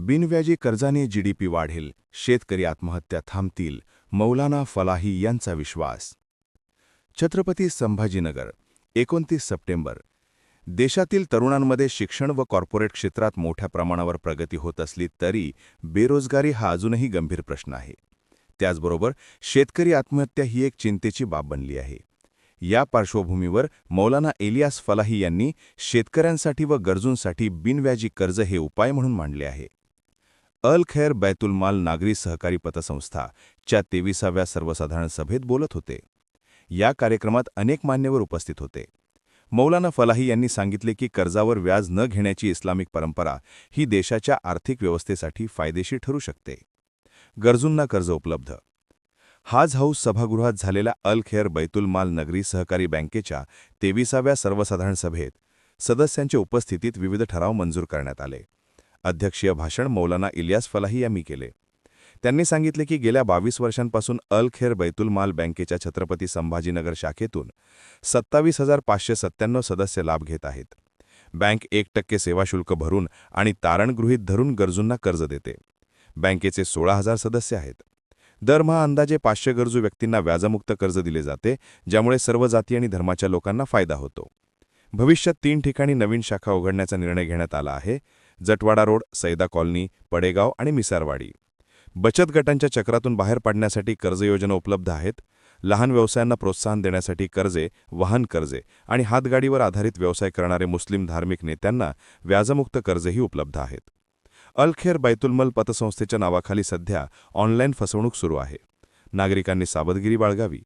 बिनव्याजी कर्जाने जीडीपी वाढेल शेतकरी आत्महत्या थांबतील मौलाना फलाही यांचा विश्वास. छत्रपती संभाजीनगर एकोणतीस सप्टेंबर. देशातील तरुणांमध्ये शिक्षण व कॉर्पोरेट क्षेत्रात मोठ्या प्रमाणावर प्रगती होत असली तरी बेरोजगारी हा अजूनही गंभीर प्रश्न आहे. त्याचबरोबर शेतकरी आत्महत्या ही एक चिंतेची बाब बनली आहे. या पार्श्वभूमीवर मौलाना एलियास फलाही यांनी शेतकऱ्यांसाठी व गरजूंसाठी बिनव्याजी कर्ज हे उपाय म्हणून मांडले आहे. अल खैर बैतुलमाल नागरी सहकारी पतसंस्था च्या तेविसाव्या सर्वसाधारण सभेत बोलत होते. या कार्यक्रमात अनेक मान्यवर उपस्थित होते. मौलाना फलाही यांनी सांगितले की कर्जावर व्याज न घेण्याची इस्लामिक परंपरा ही देशाच्या आर्थिक व्यवस्थेसाठी फायदेशीर ठरू शकते. गरजूंना कर्ज उपलब्ध. हाज हाऊस सभागृहात झालेल्या अल खेर बैतुलमाल नगरी सहकारी बँकेच्या तेविसाव्या सर्वसाधारण सभेत सदस्यांच्या उपस्थितीत विविध ठराव मंजूर करण्यात आले. अध्यक्षीय भाषण मौलाना इलियास फलाही यांनी केले. त्यांनी सांगितले की गेल्या बावीस वर्षांपासून अल खेर बैतुलमाल बँकेच्या छत्रपती संभाजीनगर शाखेतून सत्तावीस हजार पाचशे सत्त्याण्णव सदस्य लाभ घेत आहेत. बँक एक टक्के सेवा शुल्क भरून आणि तारण गृहीत धरून गरजूंना कर्ज देते. बँकेचे सोळा हजार सदस्य आहेत. दरमहा अंदाजे पाचशे गरजू व्यक्तींना व्याजमुक्त कर्ज दिले जाते ज्यामुळे सर्व जाती आणि धर्माच्या लोकांना फायदा होतो. भविष्यात तीन ठिकाणी नवीन शाखा उघडण्याचा निर्णय घेण्यात आला आहे. जटवाडा रोड सैदा कॉलनी पडेगाव आणि मिसारवाडी. बचत गटांच्या चक्रातून बाहेर पाडण्यासाठी कर्ज योजना उपलब्ध आहेत. लहान व्यवसायांना प्रोत्साहन देण्यासाठी कर्जे वाहन कर्जे आणि हातगाडीवर आधारित व्यवसाय करणारे मुस्लिम धार्मिक नेत्यांना व्याजमुक्त कर्जही उपलब्ध आहेत. अलखेर बैतुलमल पतसंस्थेच्या नावाखाली सध्या ऑनलाईन फसवणूक सुरू आहे. नागरिकांनी सावधगिरी बाळगावी.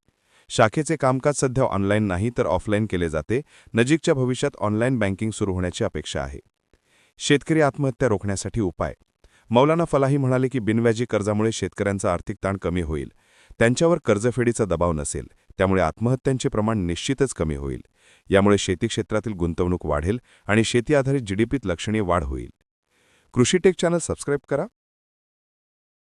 शाखेचे कामकाज सध्या ऑनलाईन नाही तर ऑफलाईन केले जाते. नजीकच्या भविष्यात ऑनलाईन बँकिंग सुरू होण्याची अपेक्षा आहे. शेतकरी आत्महत्या रोखण्यासाठी उपाय. मौलाना फलाही म्हणाले की बिनव्याजी कर्जामुळे शेतकऱ्यांचा आर्थिक ताण कमी होईल. त्यांच्यावर कर्जफेडीचा दबाव नसेल त्यामुळे आत्महत्यांचे प्रमाण निश्चितच कमी होईल. यामुळे शेती क्षेत्रातील गुंतवणूक वाढेल आणि शेती आधारित जीडीपीत लक्षणीय वाढ होईल. कृषीटेक चॅनल सबस्क्राईब करा.